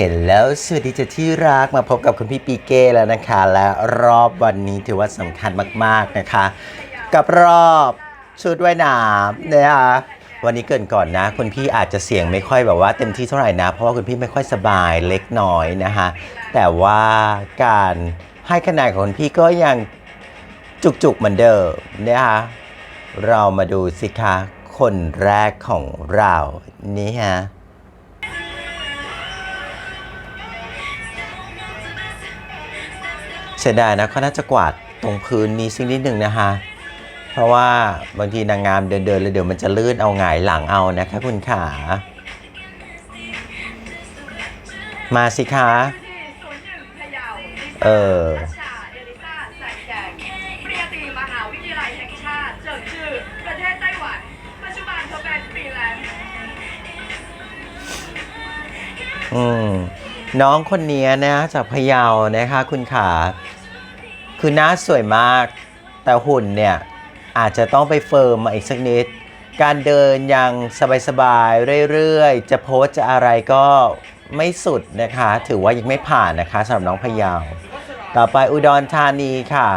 เห็นแล้วสวัสดีจ้ะที่รักมาพบกับคุณพี่ปีเก้แล้วนะคะ และรอบวันนี้ถือว่าสำคัญมากๆนะคะ กับรอบชุดว่ายน้ำนะคะวันนี้เกินก่อนนะ คุณพี่อาจจะเสียงไม่ค่อยแบบว่าเต็มที่เท่าไหร่นะ เพราะว่าคุณพี่ไม่ค่อยสบายเล็กน้อยนะคะแต่ว่าการให้คะแนนของคุณพี่ก็ยังจุกๆเหมือนเดิมนะคะเรามาดูสิคะคนแรกของเรานี่ฮะ เสียดายนะเขาน่าจะกวาดตรงพื้นนี้สักนิดหนึ่งนะคะ เพราะว่าบางทีนางงามเดินๆแล้วเดี๋ยวมันจะลื่นเอาหงายหลังเอานะคะคุณขา มาสิคะ เออรัชชาเอลิซาแสงแดงปริญญาตรีมหาวิทยาลัยแห่งชาติเจิดชื่อประเทศไต้หวันปัจจุบันเธอเป็นฟรีแลนซ์อืมน้องคนนี้นะจากพะเยานะคะ คุณขา คือหน้าสวยมาก แต่หุ่นเนี่ย อาจจะต้องไปเฟิร์มมาอีกสักนิด การเดินอย่างสบายๆ เรื่อยๆ จะโพสจะอะไรก็ไม่สุดนะคะ ถือว่ายังไม่ผ่านนะคะสำหรับน้องพยาต่อไปอุดรธานีค่ะ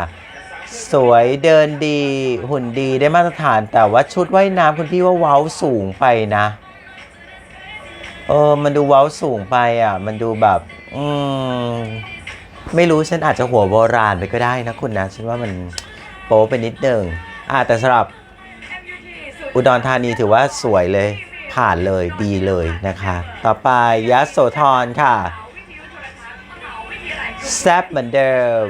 สวยเดินดีหุ่นดีได้มาตรฐาน แต่ว่าชุดว่ายน้ำคุณพี่ว่าเว้าสูงไปนะเออมันดูเว้าสูงไปอะ มันดูแบบ อืม ไม่รู้ฉันอาจจะหัวโบราณไปก็ได้นะคุณนะ ฉันว่ามันโป๊ไปนิดนึงอะแต่สำหรับอุดรธานีถือว่าสวยเลย ผ่านเลยดีเลยนะคะ ต่อไปยะโสธรค่ะแซบเหมือนเดิม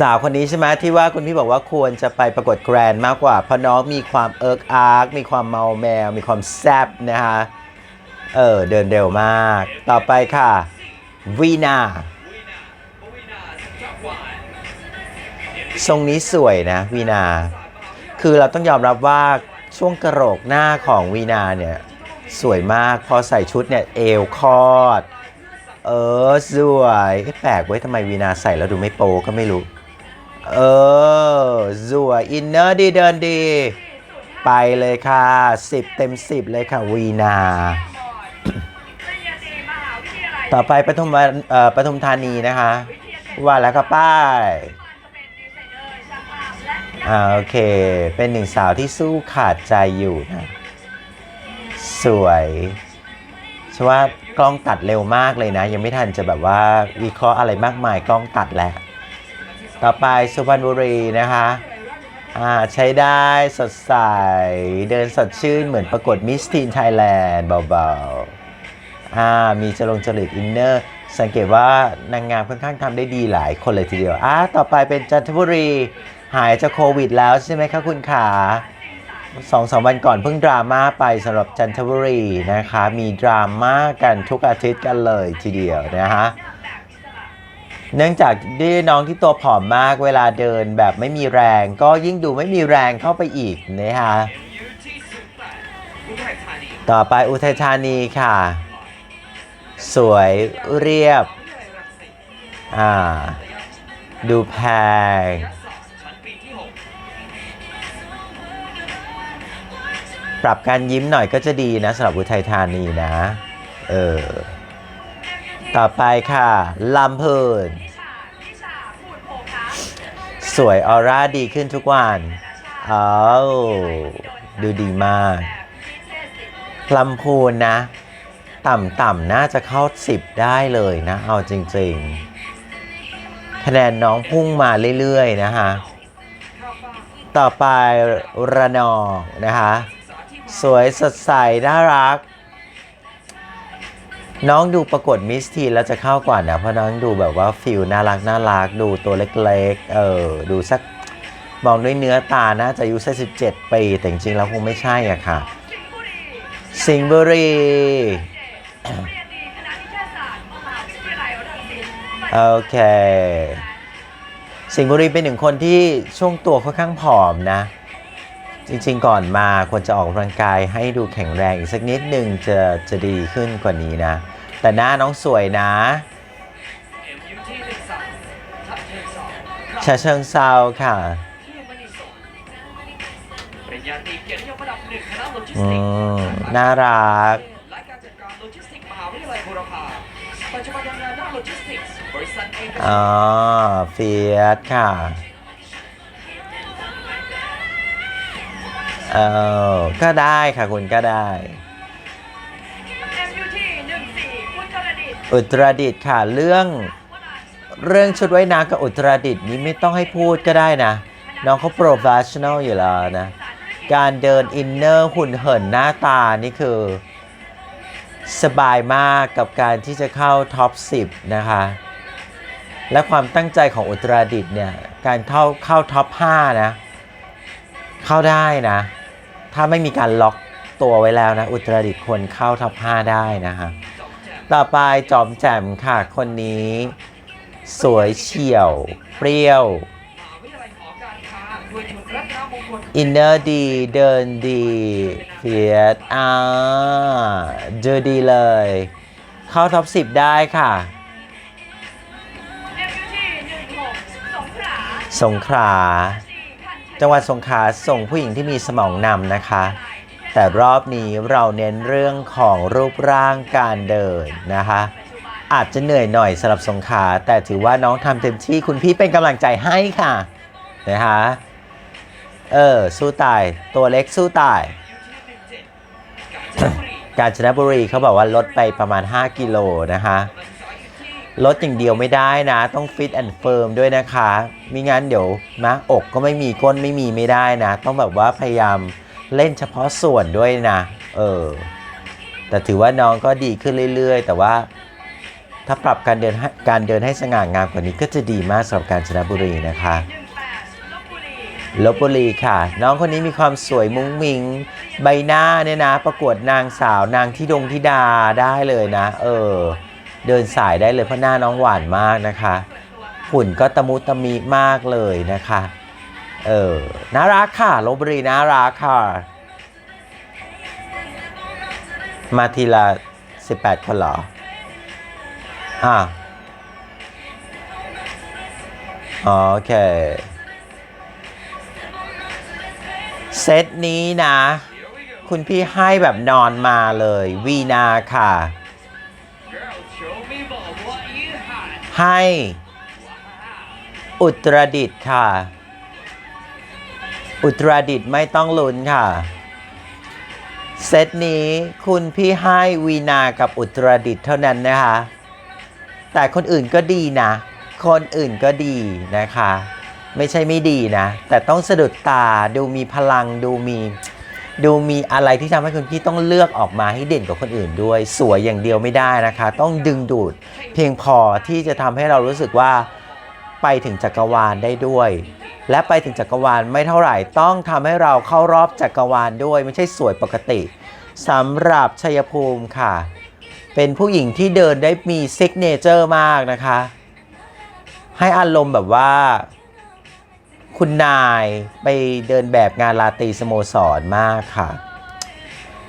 สาวคนนี้ใช่ไหมที่ว่าคุณพี่บอกว่าควรจะไปประกวดแกรนมากกว่า เพราะน้องมีความเอิร์กอาร์กมีความเมาแมว มีความแซบนะคะ เออ เดินเร็วมาก ต่อไปค่ะวีนา ทรงนี้สวยนะวีนา คือเราต้องยอมรับว่าช่วงกระโหลกหน้าของวีนาเนี่ยสวยมากพอใส่ชุดเนี่ยเอวคอด เออสวยแปลกไว้ยทำไมวีนาใส่แล้วดูไม่โปก็ไม่รู้ เออสวยอินเนอร์ดีเดินดี ไปเลยค่ะ 10 เต็ม 10 เลยค่ะวีนา ต่อไปปทุมปทุมธานีนะคะ ว่าแล้วก็ป้าย อ่าโอเค เป็นหนึ่งสาวที่สู้ขาดใจอยู่นะ สวยฉันว่ากล้องตัดเร็วมากเลยนะ ยังไม่ทันจะแบบว่าวิเคราะห์อะไรมากมายกล้องตัดแล้ว ต่อไปสุพรรณบุรีนะคะอ่าใช้ได้สดใส เดินสดชื่นเหมือนประกวดมิสทีนไทยแลนด์เบาๆอ่ามีจรงจริตอินเนอร์สังเกตว่านางงามค่อนข้างทำได้ดีหลายคนเลยทีเดียวอ่าต่อไปเป็นจันทบุรี หายจากโควิดแล้วใช่ไหมคะคุณขาสองสามวันก่อนเพิ่งดราม่าไปสำหรับจันทบุรีนะคะ มีดราม่ากันทุกอาทิตย์กันเลยทีเดียวนะคะเนื่องจากด้วยน้องที่ตัวผอมมากเวลาเดินแบบไม่มีแรง ก็ยิ่งดูไม่มีแรงเข้าไปอีกนะคะต่อไปอุทัยธานีค่ะ สวยเรียบ อ่า ดูแพง ปรับการยิ้มหน่อยก็จะดีนะสำหรับอุทัยธานีนะ เออ ต่อไปค่ะลำเพลิน สวยออร่าดีขึ้นทุกวันอ้าดูดีมากลำพูนนะ ต่ำๆน่าจะเข้า10ได้เลยนะ เอาจริงๆ คะแนนน้องพุ่งมาเรื่อยๆ นะคะ ต่อไประนองนะคะ สวยสดใส น่ารัก น้องดูประกวดมิสทีแล้วจะเข้ากว่านะเพราะน้องดูแบบว่าฟิลน่ารักน่ารัก ดูตัวเล็กๆ เออ ดูสักมองด้วยเนื้อตาน่าจะอายุสักสิบเจ็ดปีแต่จริงๆแล้วคงไม่ใช่อะค่ะ สิงห์บุรีโอเค สิงห์บุรีเป็นหนึ่งคนที่ช่วงตัวค่อนข้างผอมนะ จริงๆ ก่อนมาควรจะออกกำลังกายให้ดูแข็งแรงอีกสักนิดหนึ่งจะจะดีขึ้นกว่านี้นะ แต่หน้าน้องสวยนะชาเชิงเซาค่ะน่ารักอ๋อเฟียสค่ะ เออก็ได้ค่ะคุณก็ได้ MUT 14พุทธรดิตถ์อุตรดิตถ์ค่ะเรื่อง เรื่องชุดว่ายน้ำกับอุตรดิตถ์นี้ไม่ต้องให้พูดก็ได้นะ น้องเขาโปรเฟชชั่นอลอยู่แล้วนะ การเดินอินเนอร์หุ่นเหินหน้าตานี่คือ สบายมากกับการที่จะเข้าท็อป 10 นะคะ และความตั้งใจของอุตรดิตถ์เนี่ย การเข้าเข้าท็อป 5 นะ เข้าได้นะ ถ้าไม่มีการล็อกตัวไว้แล้วนะ อุตรดิตถ์ควรเข้าท็อป5ได้นะคะ ต่อไปจอมแจ่มค่ะ คนนี้ สวยเฉียว เปรี้ยวมหาวิทยาลัยหอการค้าด้วยชุดรัตนมงคลอินเนอร์ดี เดินดีเฟียสอ่าเจอดีเลย เข้าท็อป 10 ได้ค่ะ MUT 16สงขลา จังหวัดสงขลาส่งผู้หญิงที่มีสมองนำนะคะ แต่รอบนี้เราเน้นเรื่องของรูปร่างการเดินนะคะ อาจจะเหนื่อยหน่อยสำหรับสงขา แต่ถือว่าน้องทำเต็มที่คุณพี่เป็นกำลังใจให้ค่ะนะคะเออ สู้ตายตัวเล็กสู้ตาย กาญจนบุรีกาญจนบุรีเขาบอกว่าลดไปประมาณ 5 กิโลนะคะ ลดอย่างเดียวไม่ได้นะ ต้องฟิตแอนด์เฟิร์มด้วยนะคะมิงั้นเดี๋ยวนะอกก็ไม่มีก้นไม่มีไม่ได้นะ ต้องแบบว่าพยายามเล่นเฉพาะส่วนด้วยนะ เออ แต่ถือว่าน้องก็ดีขึ้นเรื่อย ๆ แต่ว่าถ้าปรับการเดินการเดินให้สง่างามกว่านี้ก็จะดีมากสำหรับกาญจนะบุรีนะคะลบบุรีลบุรีค่ะ น้องคนนี้มีความสวยมุ้งมิง ใบหน้าเนี่ยนะ ประกวดนางสาวนางที่ดงทิดาได้เลยนะ เออ เดินสายได้เลยเพราะหน้าน้องหวานมากนะคะหุ่นก็ตะมุตะมิมากเลยนะคะ เออน่ารักค่ะลบบุรีน่ารักค่ะ มาทีละ 18 คนเหรอ อ่าโอเค เซตนี้นะ คุณพี่ให้แบบนอนมาเลย วีนาค่ะ ให้อุตรดิตค่ะ อุตรดิตไม่ต้องลุ้นค่ะ เซตนี้คุณพี่ให้วีนากับอุตรดิตเท่านั้นนะคะ แต่คนอื่นก็ดีนะ คนอื่นก็ดีนะคะ ไม่ใช่ไม่ดีนะ แต่ต้องสะดุดตาดูมีพลังดูมี ดูมีอะไรที่ทำให้คุณพี่ต้องเลือกออกมาให้เด่นกว่าคนอื่นด้วย สวยอย่างเดียวไม่ได้นะคะ ต้องดึงดูด เพียงพอที่จะทำให้เรารู้สึกว่าไปถึงจักรวาลได้ด้วย และไปถึงจักรวาลไม่เท่าไหร่ต้องทำให้เราเข้ารอบจักรวาลด้วย ไม่ใช่สวยปกติสำหรับชัยภูมิค่ะ เป็นผู้หญิงที่เดินได้มีซิกเนเจอร์มากนะคะ ให้อารมณ์แบบว่า คุณนายไปเดินแบบงานลาตีสโมสรมากค่ะ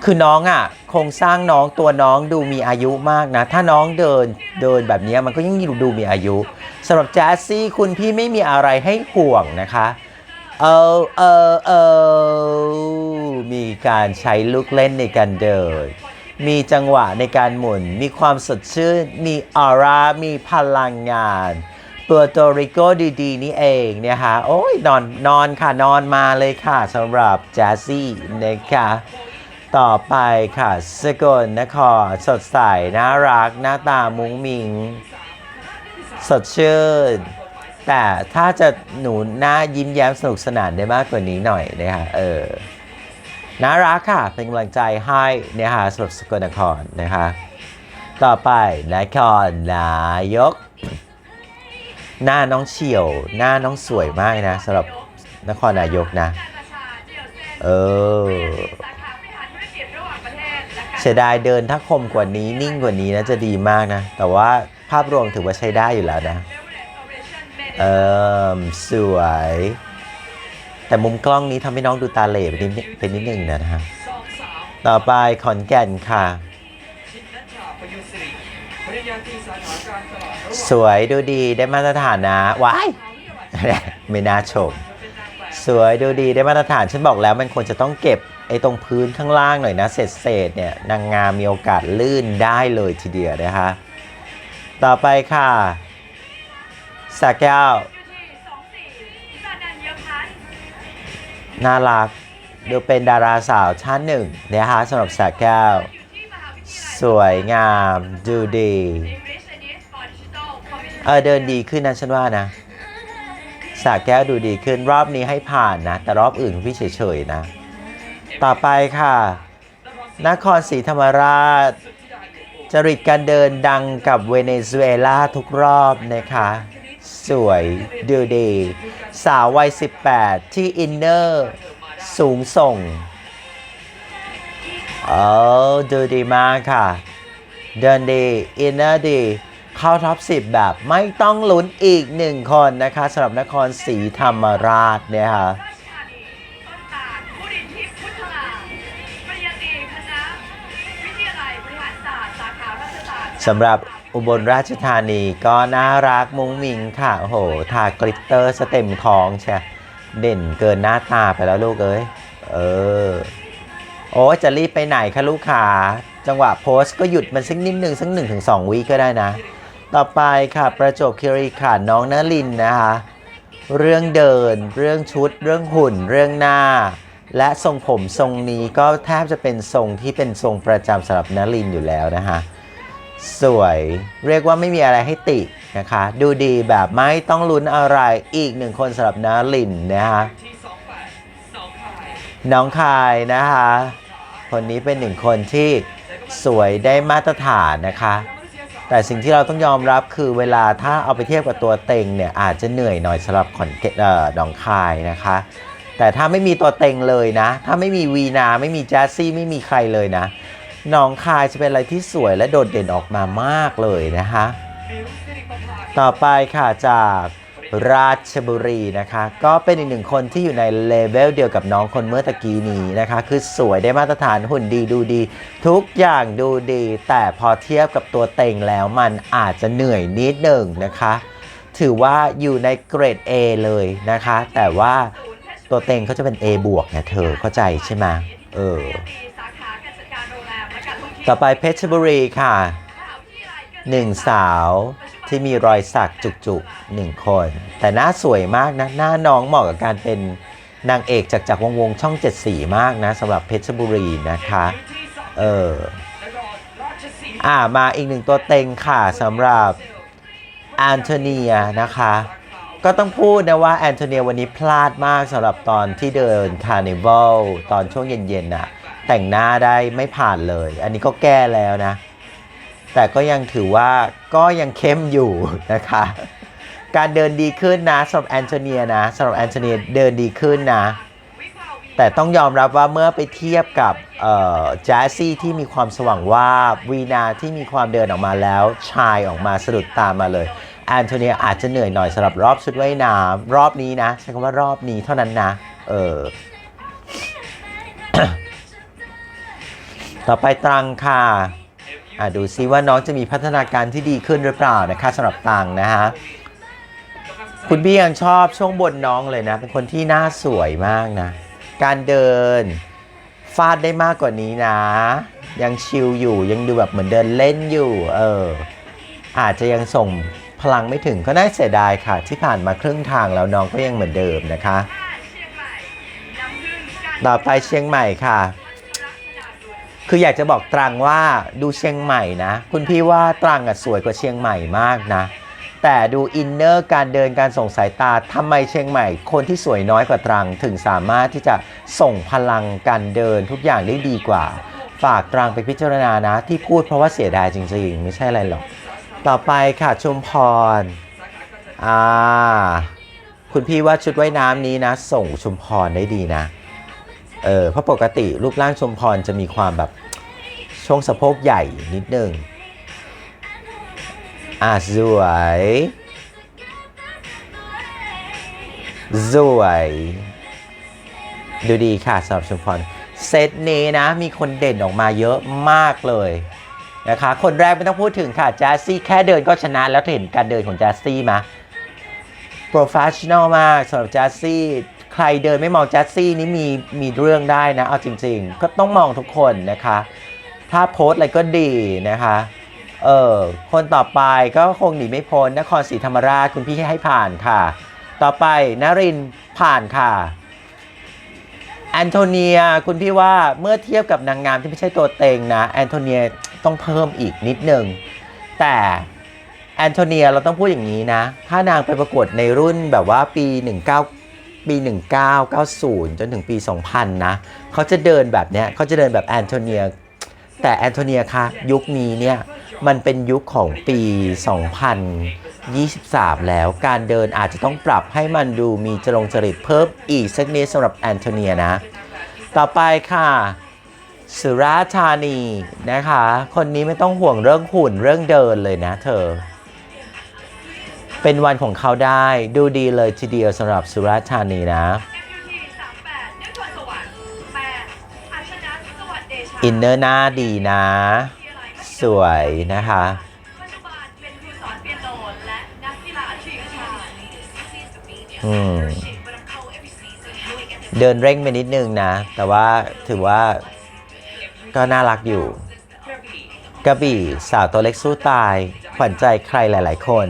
คือน้องอะ่ะโครงสร้างน้องตัวน้องดูมีอายุมากนะ ถ้าน้องเดินเดินแบบนี้มันก็ยิ่งดูดูมีอายุสำหรับแจสซี่คุณพี่ไม่มีอะไรให้ห่วงนะคะเออเออเออมีการใช้ลูกเล่นในการเดิน มีจังหวะในการหมุน มีความสดชื่น มีออร่า มีพลังงาน ปอร์โตริโกดีๆ นี่เองเนี่ยค่ะ โอ้ยนอนนอนค่ะ นอนมาเลยค่ะสำหรับแจซี่นะคะต่อไปค่ะ สกลนครสดใส น่ารัก หน้าตามุ้งมิง สดชื่น แต่ถ้าจะหนูหน้ายิ้มแย้มสนุกสนานได้มากกว่านี้หน่อยนะคะเออน่ารักค่ะ เป็นกำลังใจให้เนี่ยค่ะสำหรับสกลนครนะคะ ต่อไปนครนายก หน้าน้องเฉียว หน้าน้องสวยมากนะสำหรับนครนายกนะ เออเสียดายเดินถ้าคมกว่านี้นิ่งกว่านี้นะจะดีมากนะ แต่ว่าภาพรวมถือว่าใช้ได้อยู่แล้วนะ เออสวย แต่มุมกล้องนี้ทำให้น้องดูตาเหล่ไปนิดไปนิดนึงนะฮะต่อไปขอนแก่นค่ะ สิริปริญญาตรีสาขาการตลาดระหว่างสวยดูดีได้มาตรฐานนะว้ายไม่น่าชมเธอเป็นนางแบบสวยดูดีได้มาตรฐานฉันบอกแล้วมันควรจะต้องเก็บไอ้ตรงพื้นข้างล่างหน่อยนะเศษเศษๆเนี่ยนางงามมีโอกาสลื่นได้เลยทีเดียวนะคะต่อไปค่ะสาแก้วที่24ซาดันเยพันธ์น่ารักดูเป็นดาราสาวชั้นหนึ่งนะคะสำหรับสาแก้ว สวยงามดูดีเออเดินดีขึ้นนะฉันว่านะสาแก้วดูดีขึ้นรอบนี้ให้ผ่านนะ แต่รอบอื่นพี่เฉยๆนะ ต่อไปค่ะ นครศรีธรรมราช จริตการเดินดังกับเวเนซุเอลาทุกรอบนะคะสวยดูดี สาววัย 18 ที่อินเนอร์ สูงส่ง เออดูดีมากค่ะ เดินดี อินเนอร์ดี เข้าท็อป 10 แบบไม่ต้องลุ้นอีกหนึ่งคนนะคะสำหรับนครศรีธรรมราชเนี่ยค่ะสำหรับอุบลราชธานีก็น่ารักมุ้งมิงค่ะ โอ้โห ทากลิตเตอร์สเต็มทองใช่เด่นเกินหน้าตาไปแล้วลูกเอ้ย เออ โอ้จะรีบไปไหนคะลูกขาจังหวะโพสต์ก็หยุดมันสักนิดหนึ่งสักหนึ่งถึงสองวิก็ได้นะ ต่อไปค่ะประจบคีรีขันน้องนลินนะคะ เรื่องเดิน เรื่องชุด เรื่องหุ่น เรื่องหน้า และทรงผมทรงนี้ก็แทบจะเป็นทรงที่เป็นทรงประจำสำหรับนลินอยู่แล้วนะคะสวยเรียกว่าไม่มีอะไรให้ตินะคะ ดูดีแบบไม่ต้องลุ้นอะไรอีกหนึ่งคนสำหรับนาลินนะคะ น้องคายนะคะ คนนี้เป็นหนึ่งคนที่สวยได้มาตรฐานนะคะ แต่สิ่งที่เราต้องยอมรับคือเวลาถ้าเอาไปเทียบกับตัวเต็งเนี่ยอาจจะเหนื่อยหน่อยสำหรับขอนแก่นเอ่อหนองคายนะคะ แต่ถ้าไม่มีตัวเต็งเลยนะ ถ้าไม่มีวีนาไม่มีแจสซี่ไม่มีใครเลยนะหนองคายจะเป็นอะไรที่สวยและโดดเด่นออกมามากเลยนะคะ ต่อไปค่ะจาก ราชบุรีนะคะ ก็เป็นอีกหนึ่งคนที่อยู่ในเลเวลเดียวกับน้องคนเมื่อตะกี้นี้นะคะ คือสวยได้มาตรฐานหุ่นดีดูดี ทุกอย่างดูดี แต่พอเทียบกับตัวเต็งแล้วมันอาจจะเหนื่อยนิดหนึ่งนะคะ ถือว่าอยู่ในเกรด A เลยนะคะ แต่ว่าตัวเต็งเขาจะเป็น A บวกไงเธอเข้าใจใช่ไหมเออต่อไปเพชรบุรีค่ะหนึ่งสาว ที่มีรอยสักจุกๆหนึ่งคน แต่หน้าสวยมากนะ หน้าน้องเหมาะกับการเป็นนางเอกจากจากวงวงช่องเจ็ดสีมากนะสำหรับเพชรบุรีนะคะ เอออ่ามาอีกหนึ่งตัวเต็งค่ะสำหรับแอนโทเนียนะคะ ก็ต้องพูดนะว่าแอนโทเนียวันนี้พลาดมากสำหรับตอนที่เดินคาร์นิวัลตอนช่วงเย็นๆน่ะแต่งหน้าได้ไม่ผ่านเลย อันนี้ก็แก้แล้วนะ แต่ก็ยังถือว่าก็ยังเข้มอยู่นะคะ การเดินดีขึ้นนะสำหรับแอนโทเนียนะสำหรับแอนโทเนียเดินดีขึ้นนะ แต่ต้องยอมรับว่าเมื่อไปเทียบกับแจสซี่ที่มีความสว่างวาวีนาที่มีความเดินออกมาแล้วชายออกมาสะดุดตามมาเลยแอนโทเนียอาจจะเหนื่อยหน่อยสำหรับรอบชุดว่ายน้ำรอบนี้นะใช้คำว่ารอบนี้เท่านั้นนะ เออ ต่อไปตรังค่ะ อะดูซิว่าน้องจะมีพัฒนาการที่ดีขึ้นหรือเปล่านะคะสำหรับตังนะฮะคุณพี่ยังชอบช่วงบนน้องเลยนะ เป็นคนที่หน้าสวยมากนะ การเดินฟาดได้มากกว่านี้นะ ยังชิลอยู่ยังดูแบบเหมือนเดินเล่นอยู่ เออ อาจจะยังส่งพลังไม่ถึงก็น่าเสียดายค่ะ ที่ผ่านมาครึ่งทางแล้วน้องก็ยังเหมือนเดิมนะคะ ต่อไปเชียงใหม่ค่ะ คืออยากจะบอกตรังว่าดูเชียงใหม่นะ คุณพี่ว่าตรังอะสวยกว่าเชียงใหม่มากนะ แต่ดูอินเนอร์การเดินการส่งสายตาทำไมเชียงใหม่ คนที่สวยน้อยกว่าตรัง ถึงสามารถที่จะส่งพลังการเดินทุกอย่างได้ดีกว่า ฝากตรังไปพิจารณานะ ที่พูดเพราะว่าเสียดายจริงๆ ไม่ใช่อะไรหรอก ต่อไปค่ะชุมพรอ่าคุณพี่ว่าชุดว่ายน้ำนี้นะ ส่งชุมพรได้ดีนะ เออเพราะปกติรูปร่างชมพรจะมีความแบบช่วงสะโพกใหญ่นิดนึงอะสวย สวย ดูดีค่ะสำหรับชมพร เซตนี้นะ มีคนเด่นออกมาเยอะมากเลยนะคะ คนแรกไม่ต้องพูดถึงค่ะแจสซี่แค่เดินก็ชนะแล้วเห็นการเดินของแจสซี่มาโปรเฟชชั่นอลมากสำหรับแจสซี่ ใครเดินไม่มองแจสซี่นี่มีมีเรื่องได้นะ เอาจริง ๆ ก็ต้องมองทุกคนนะคะ ถ้าโพสอะไรก็ดีนะคะ เออคนต่อไปก็คงหนีไม่พ้นนครศรีธรรมราชคุณพี่ให้ผ่านค่ะ ต่อไปนรินผ่านค่ะแอนโทเนียคุณพี่ว่าเมื่อเทียบกับนางงามที่ไม่ใช่ตัวเต็งนะแอนโทเนียต้องเพิ่มอีกนิดนึงแต่แอนโทเนียเราต้องพูดอย่างนี้นะ ถ้านางไปประกวดในรุ่นแบบว่าปี19 ปี 1990 จนถึงปี 2000 นะเขาจะเดินแบบเนี้ยเขาจะเดินแบบแอนโทเนีย แต่แอนโทเนียคะยุคนี้เนี่ยมันเป็นยุคของปี 2023 แล้วการเดินอาจจะต้องปรับให้มันดูมีจรงจริตเพิ่มอีกสักนิดสำหรับแอนโทเนียนะ ต่อไปค่ะสุราธานีนะคะ คนนี้ไม่ต้องห่วงเรื่องหุ่นเรื่องเดินเลยนะเธอ เป็นวันของเขาได้ดูดีเลยทีเดียวสำหรับสุราษฎร์ธานีนะอินเนอร์หน้าดีนะ สวยนะคะเดินเร่งไปนิดนึงนะ แต่ว่าถือว่าก็น่ารักอยู่ กระบี่กระบี่สาวตัวเล็กสู้ตาย ขวัญใจใครหลาย ๆ คน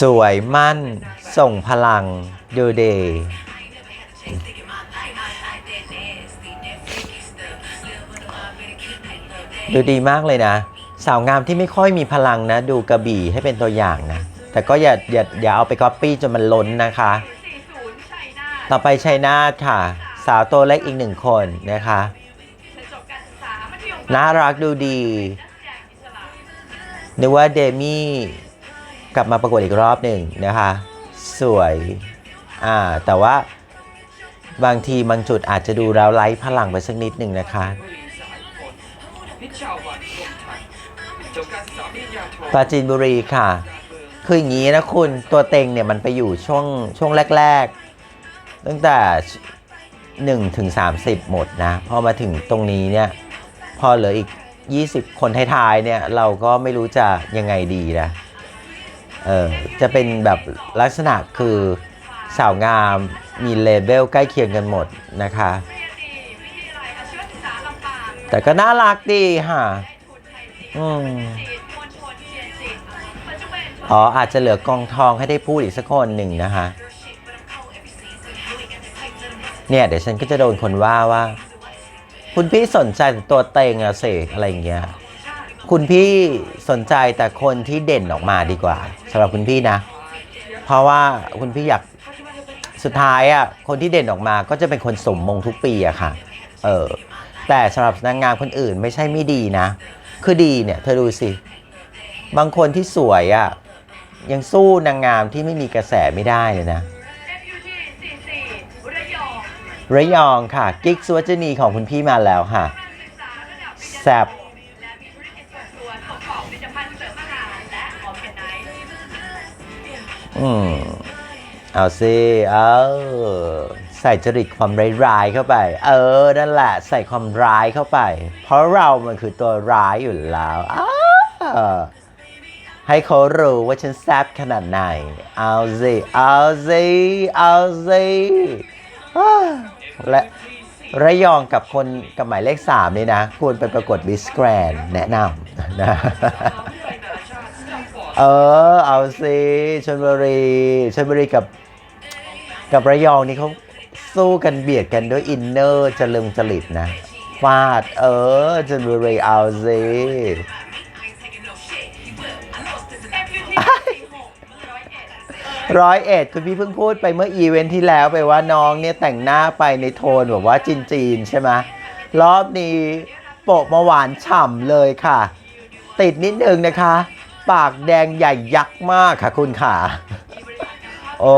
สวยมั่น ส่งพลังดูเดย์ดูดีมากเลยนะ สาวงามที่ไม่ค่อยมีพลังนะ ดูกระบี่ให้เป็นตัวอย่างนะ แต่ก็อย่าอย่าอย่าเอาไปก๊อปปี้จนมันล้นนะคะ ต่อไปชัยนาทค่ะ สาวตัวเล็กอีกหนึ่งคนนะคะน่ารักดูดีนึกว่าเดมี่ กลับมาประกวดอีกรอบหนึ่งนะคะ สวยอ่าแต่ว่าบางทีบางจุดอาจจะดูแล้วไร้พลังไปสักนิดหนึ่งนะคะวลีสายฝนพิชาวันลมชัยจบการศึกษาปริญญาจีนบุรีค่ะ คืออย่างนี้นะคุณตัวเต็งเนี่ยมันไปอยู่ช่วงช่วงแรก ๆ ตั้งแต่1ถึง30 หมดนะ พอมาถึงตรงนี้เนี่ย พอเหลืออีก 20 คนท้ายๆเนี่ย เราก็ไม่รู้จะยังไงดีนะ เออจะเป็นแบบลักษณะคือสาวงามมีเลเบลใกล้เคียงกันหมดนะคะ แต่ก็น่ารักดีค่ะอืมอ๋ออาจจะเหลือกองทองให้ได้พูดอีกสักคนหนึ่งนะคะ เนี่ย เดี๋ยวฉันก็จะโดนคนว่าว่า คุณพี่สนใจต่ตัวเต็งอะเสกอะไรอย่างเงี้ย คุณพี่สนใจแต่คนที่เด่นออกมาดีกว่าสำหรับคุณพี่นะ เพราะว่าคุณพี่อยากสุดท้ายอะคนที่เด่นออกมาก็จะเป็นคนสมมงทุกปีอะค่ะเออแต่สำหรับนางงามคนอื่นไม่ใช่ไม่ดีนะ คือดีเนี่ย เธอดูสิ บางคนที่สวยอะยังสู้นางงามที่ไม่มีกระแสไม่ได้เลยนะระยองค่ะ กิ๊กสวัจนีของคุณพี่มาแล้วค่ะแซ่บ อืมเอาสิ เอาใส่จริตความร้ายๆเข้าไป เออ นั่นแหละ ใส่ความร้ายเข้าไป เพราะเรามันคือตัวร้ายอยู่แล้วอ้าวให้เขารู้ว่าฉันแซบขนาดไหน เอาสิ เอาสิ เอาสิและระยองกับคนกับหมายเลขสามนี่นะควรไปประกวดวิสแกรนแนะนำนะ เออ เอาสิชลบุรีชลบุรีกับ กับระยองนี่เขาสู้กันเบียดกันด้วยอินเนอร์จะลึงจริตนะฟาด เออชลบุรีเอาสิร้อยเอ็ดร้อยเอ็ดคุณพี่เพิ่งพูดไปเมื่ออีเวนท์ที่แล้วไปว่าน้องเนี่ยแต่งหน้าไปในโทนแบบว่าจีนๆใช่ไหมรอบนี้โปะมาหวานฉ่ำเลยค่ะ ติดนิดนึงนะคะ ปากแดงใหญ่ยักษ์มากค่ะคุณค่ะโอ้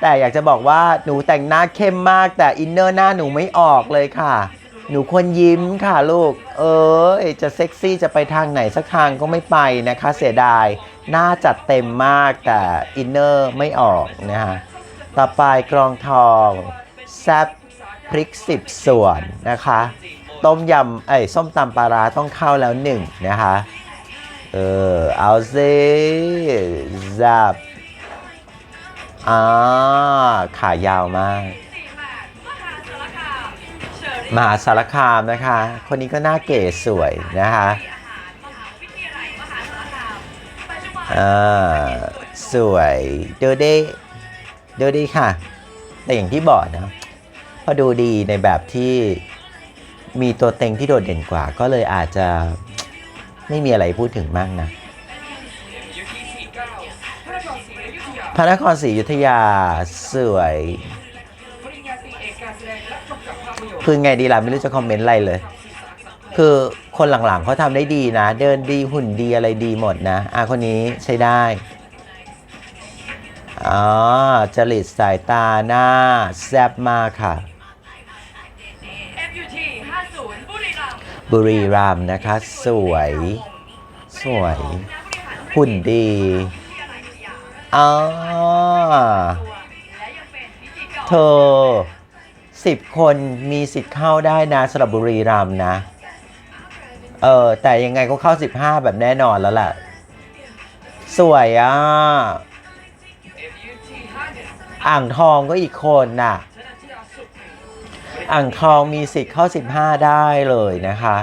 แต่อยากจะบอกว่าหนูแต่งหน้าเข้มมาก แต่อินเนอร์หน้าหนูไม่ออกเลยค่ะ หนูควรยิ้มค่ะลูก เออจะเซ็กซี่จะไปทางไหนสักทางก็ไม่ไปนะคะ เสียดายหน้าจัดเต็มมากแต่อินเนอร์ไม่ออกนะฮะต่อไปกรองทองแซบพริกสิบส่วนนะคะ ต้มยำไอ้ส้มตำปลาร้าต้องเข้าแล้วหนึ่งนะคะ เออ เอาสิจับอ่าขายาวมาก มหาสารคามาสารคามนะคะ คนนี้ก็หน้าเก๋สวยนะคะอาหารมหาวิทยาลัยมหาสารคามปัจจุบันอ่าสวยดูดีดูดีค่ะ แต่อย่างที่บอกนะพอดูดีในแบบที่มีตัวเต็งที่โดดเด่นกว่าก็เลยอาจจะ ไม่มีอะไรพูดถึงมากนะ MUT 49พระนครศรีอยุธยาพระนครศรีอยุธยาสวยปริญญาตรีเอกการแสดงและกำกับภาพยนตร์คือไงดีล่ะ ไม่รู้จะคอมเมนต์อะไรเลย คือคนหลังๆเขาทำได้ดีนะ เดินดีหุ่นดีอะไรดีหมดนะ อะคนนี้ใช้ได้อ๋อจริตสายตาหน้า แซบมากค่ะ FUT 50บุรีรัมย์ บุรีรัมย์นะคะ สวย สวย หุ่นดีอ๋อเธอสิบคนมีสิทธิ์เข้าได้นะสำหรับบุรีรัมย์นะ เออ แต่ยังไงก็เข้า15แบบแน่นอนแล้วแหละสวยอะ อ่างทองก็อีกคนน่ะชนะ อ่างทองมีสิทธิ์เข้า 15 ได้เลยนะคะ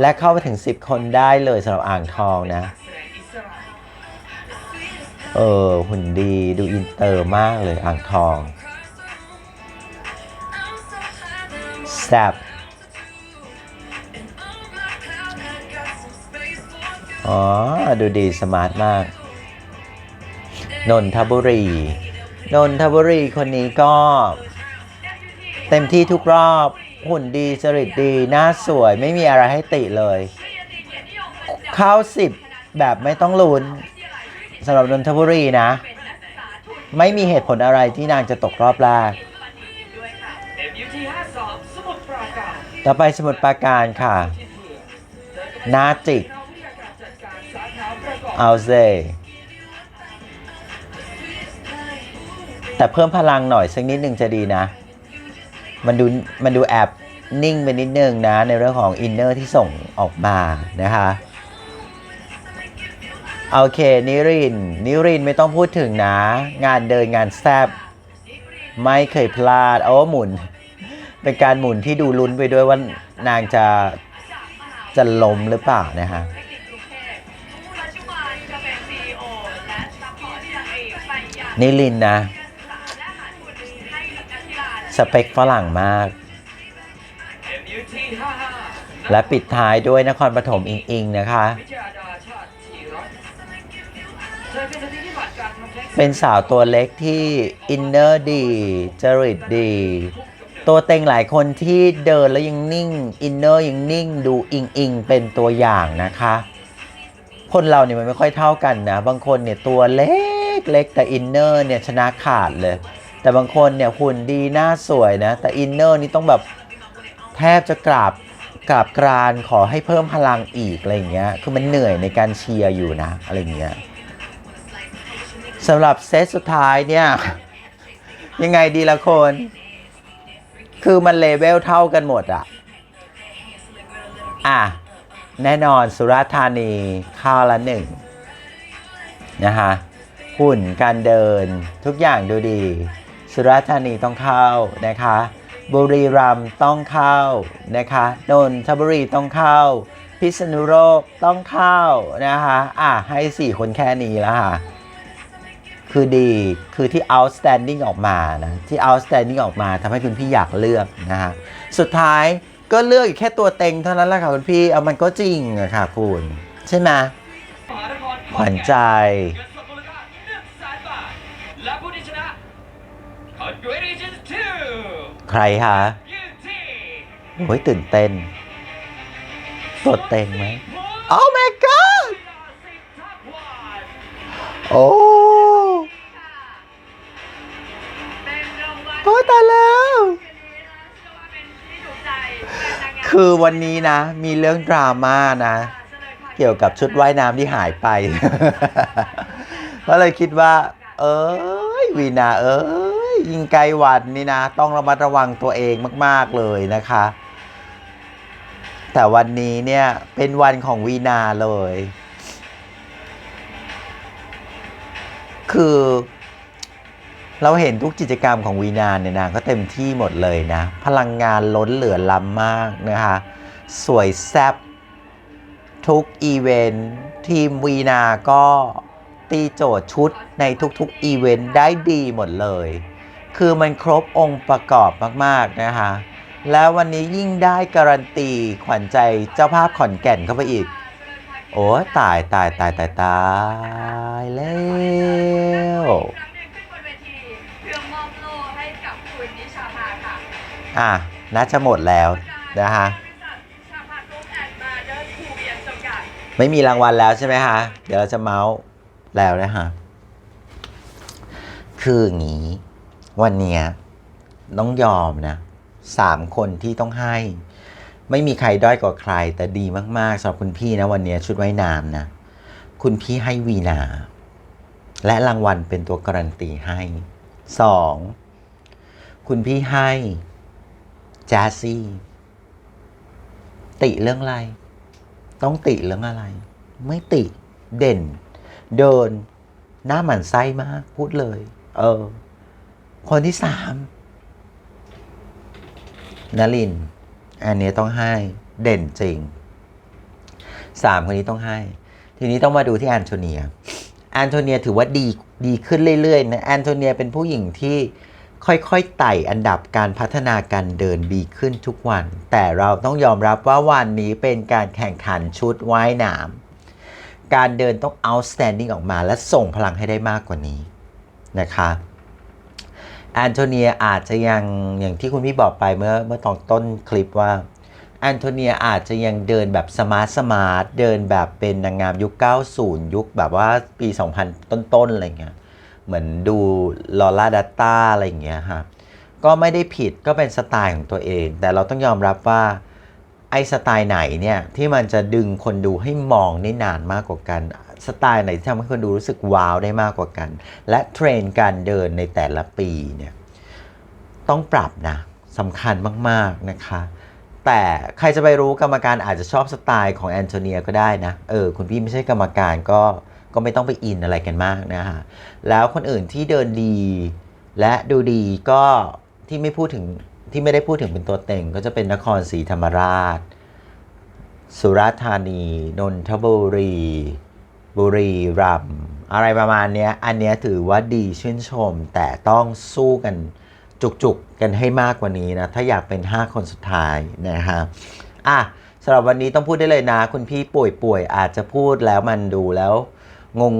และเข้าไปถึง 10 คนได้เลยสำหรับอ่างทองนะ เออ หุ่นดีดูอินเตอร์มากเลยอ่างทองแซบอ๋อ ดูดีสมาร์ทมาก นนทบุรี นนทบุรีคนนี้ก็ เต็มที่ทุกรอบหุ่นดีจริตดี หน้าสวยไม่มีอะไรให้ติเลย เข้าสิบแบบไม่ต้องลุ้นสำหรับนนทบุรีนะ ไม่มีเหตุผลอะไรที่นางจะตกรอบแรก MUT 52สมุทรปราต่อไปสมุทรปราการค่ะนาจิก เอาเซแต่เพิ่มพลังหน่อยสักนิดหนึ่งจะดีนะ มันดูมันดูแอบนิ่งไปนิดนึงนะในเรื่องของอินเนอร์ที่ส่งออกมานะคะโอเคนิรินนิรินไม่ต้องพูดถึงนะ งานเดินงานแซบไม่เคยพลาดโอ้หมุน เป็นการหมุนที่ดูลุ้นไปด้วยว่านางจะจะล้มหรือเปล่านะฮะเทคนิคกรุงเทพปัจจุบันจะเป็น CEO และซัพพอร์ตที่เองไปยังนิรินนะ สเปคฝรั่งมาก และปิดท้ายด้วยนครปฐมอิงอิงนะคะเป็นสารทำแท้งเป็นสาวตัวเล็กที่อินเนอร์ดี จริตดี ตัวเต็งหลายคนที่เดินแล้วยังนิ่ง อินเนอร์ยังนิ่งดูอิงอิงเป็นตัวอย่างนะคะ คนเราเนี่ยมันไม่ค่อยเท่ากันนะ บางคนเนี่ยตัวเล็กเล็กแต่อินเนอร์เนี่ยชนะขาดเลย แต่บางคนเนี่ยหุ่นดีหน้าสวยนะ แต่อินเนอร์นี่ต้องแบบแทบจะกราบกราบกรานขอให้เพิ่มพลังอีกอะไรเงี้ย คือมันเหนื่อยในการเชียร์อยู่นะอะไรเงี้ยสำหรับเซตสุดท้ายเนี่ย ยังไงดีละคน คือมันเลเวลเท่ากันหมดอะอะ แน่นอนสุราธานีข้าวละหนึ่งนะคะหุ่นการเดินทุกอย่างดูดี สุราษฎร์ธานีต้องเข้านะคะบุรีรัมย์ต้องเข้านะคะนนทบุรีต้องเข้า พิษณุโลกต้องเข้านะคะอะให้สี่คนแค่นี้แล้วค่ะคือดีคือที่ outstanding ออกมานะที่ outstanding ออกมาทำให้คุณพี่อยากเลือกนะฮะสุดท้ายก็เลือกอีกแค่ตัวเต็งเท่านั้นแหละค่ะคุณพี่เอามันก็จริงอะค่ะคุณ ใช่ไหมขวัญใจ เงินสดมูลค่า1แสนบาท และผู้ที่ชนะ Congratulations to ใค รคะโอ้ยตื่นเต้นตัวเต็งไหม Oh my god โอ้เป็นรางโอ้ยตายแล้วเล็กคือวันนี้นะ มีเรื่องดราม่านะ เกี่ยวกับชุดว่ายน้ำที่หายไป ก็เลยคิดว่า เอ้ยวีนาเอ้ย ยิงไกลวันนี่นะ ต้องระมัดระวังตัวเองมาก ๆ เลยนะคะ แต่วันนี้เนี่ยเป็นวันของวีนาเลย คือเราเห็นทุกกิจกรรมของวีนาเนี่ยนางก็เต็มที่หมดเลยนะ พลังงานล้นเหลือล้ำมากนะคะ สวยแซ่บทุกอีเวนต์ทีมวีนาก็ตีโจทย์ชุดในทุกๆอีเวนต์ได้ดีหมดเลย คือมันครบองค์ประกอบมากๆนะคะ แล้ววันนี้ยิ่งได้การันตีขวัญใจเจ้าภาพขอนแก่นเข้าไปอีก โอ้ตายตายตายตายตายแล้วครั้งหนึ่งขึ้นบนเวอะน่าจะหมดแล้วนะคะไม่มีรางวัลแล้วใช่ไหมคะ เดี๋ยวเราจะเมาส์แล้วนะคะคืออย่างนี้ วันเนี้ยต้องยอมนะสามคนที่ต้องให้ ไม่มีใครด้อยกว่าใคร แต่ดีมากๆสำหรับคุณพี่นะวันนี้ชุดว่ายน้ำนะ คุณพี่ให้วีนา และรางวัลเป็นตัวการันตีให้สองคุณพี่ให้จสซี่ ติเรื่องอะไร ต้องติเรื่องอะไร ไม่ติเด่น เดิน หน้าหมันไส้มาก พูดเลย เออ คนที่สามนลิน อันนี้ต้องให้เด่นจริงสามคนนี้ต้องให้ ทีนี้ต้องมาดูที่แอนโทเนียแอนโทเนียถือว่าดีดีขึ้นเรื่อยๆนะแอนโทเนียเป็นผู้หญิงที่ค่อยๆไต่อันดับการพัฒนาการเดินดีขึ้นทุกวัน แต่เราต้องยอมรับว่าวันนี้เป็นการแข่งขันชุดว่ายน้ำการเดินต้อง outstanding ออกมาและส่งพลังให้ได้มากกว่านี้นะคะ แอนโทเนียอาจจะยังอย่างที่คุณพี่บอกไปเมื่อเมื่อตอนต้นคลิปว่าแอนโทเนียอาจจะยังเดินแบบสมาร์ทสมาร์ทเดินแบบเป็นนางงามยุค 90 ยุคแบบว่าปี 2000 ต้นๆ อะไรเงี้ยเหมือนดูลอร่าดัตตาอะไรเงี้ยฮะก็ไม่ได้ผิดก็เป็นสไตล์ของตัวเอง แต่เราต้องยอมรับว่าไอ้สไตล์ไหนเนี่ยที่มันจะดึงคนดูให้มองได้นานมากกว่ากัน สไตล์ไหนที่ทำให้คนดูรู้สึกว้าวได้มากกว่ากัน และเทรนการเดินในแต่ละปีเนี่ยต้องปรับนะสำคัญมากๆนะคะ แต่ใครจะไปรู้กรรมการอาจจะชอบสไตล์ของแอนโทเนียก็ได้นะ เออ คุณพี่ไม่ใช่กรรมการก็ก็ไม่ต้องไปอินอะไรกันมากนะฮะ แล้วคนอื่นที่เดินดีและดูดีก็ที่ไม่พูดถึงที่ไม่ได้พูดถึงเป็นตัวเต็ง ก็จะเป็นนครศรีธรรมราช สุราษฎร์ธานี นนทบุรี บุรีรัมย์อะไรประมาณนี้อันนี้ถือว่าดีชื่นชม แต่ต้องสู้กันจุกๆ กันให้มากกว่านี้นะ ถ้าอยากเป็น 5 คนสุดท้ายนะฮะอะสำหรับวันนี้ต้องพูดได้เลยนะ คุณพี่ป่วยๆอาจจะพูดแล้วมันดูแล้ว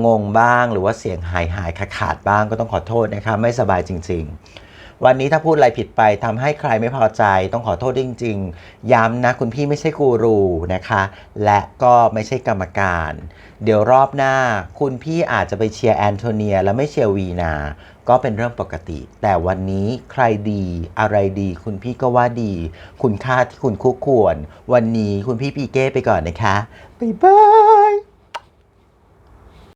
งงๆบ้าง หรือว่าเสียงหายหายขาดขาดบ้างก็ต้องขอโทษนะคะ ไม่สบายจริง ๆ วันนี้ถ้าพูดอะไรผิดไปทำให้ใครไม่พอใจ ต้องขอโทษจริง ๆ ย้ำนะคุณพี่ไม่ใช่กูรูนะคะ และก็ไม่ใช่กรรมการ เดี๋ยวรอบหน้าคุณพี่อาจจะไปเชียร์แอนโทเนีย แล้วไม่เชียร์วีนา ก็เป็นเรื่องปกติ แต่วันนี้ใครดีอะไรดี คุณพี่ก็ว่าดี คุณค่าที่คุณคู่ควร วันนี้คุณพี่ปีเก้ไปก่อนนะคะบ๊ายบาย